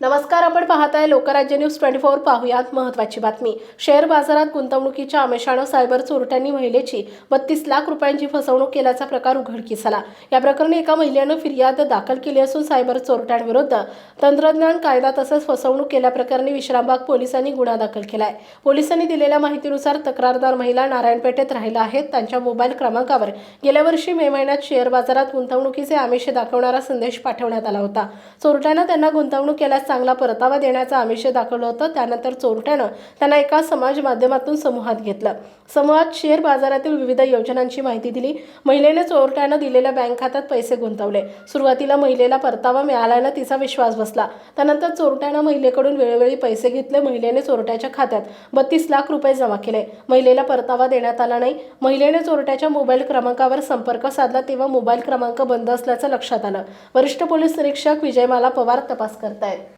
नमस्कार आपण पाहताय लोकराज्य न्यूज ट्वेंटी फोर पाहुयात महत्त्वाची बातमी. शेअर बाजारात गुंतवणुकीच्या आमिषानं सायबर चोरट्यांनी महिलेची बत्तीस लाख रुपयांची फसवणूक केल्याचा प्रकार उघडकीस आला. या प्रकरणी एका महिलेनं फिर्याद दाखल केली असून सायबर चोरट्यांविरुद्ध तंत्रज्ञान कायदा तसंच फसवणूक केल्याप्रकरणी विश्रामबाग पोलिसांनी गुन्हा दाखल केलाय. पोलिसांनी दिलेल्या माहितीनुसार तक्रारदार महिला नारायणपेठेत राहिल्या आहेत त्यांच्या मोबाईल क्रमांकावर गेल्या वर्षी मे महिन्यात शेअर बाजारात गुंतवणुकीचे आमिष दाखवणारा संदेश पाठवण्यात आला होता. चोरट्यानं त्यांना गुंतवणूक केल्यास चांगला परतावा देण्याचं आमिष दाखवलं होतं. त्यानंतर चोरट्यानं त्यांना एका समाज माध्यमातून समूहात घेतलं. समूहात शेअर बाजारातील विविध योजनांची माहिती दिली. महिलेने चोरट्यानं दिलेल्या बँक खात्यात पैसे गुंतवले. सुरुवातीला महिलेला परतावा मिळाल्यानं तिचा विश्वास बसला. त्यानंतर चोरट्यानं महिलेकडून वेळोवेळी पैसे घेतले. महिलेने चोरट्याच्या खात्यात बत्तीस लाख रुपये जमा केले. महिलेला परतावा देण्यात आला नाही. महिलेने चोरट्याच्या मोबाईल क्रमांकावर संपर्क साधला तेव्हा मोबाईल क्रमांक बंद असल्याचं लक्षात आलं. वरिष्ठ पोलीस निरीक्षक विजयमाला पवार तपास करतायत.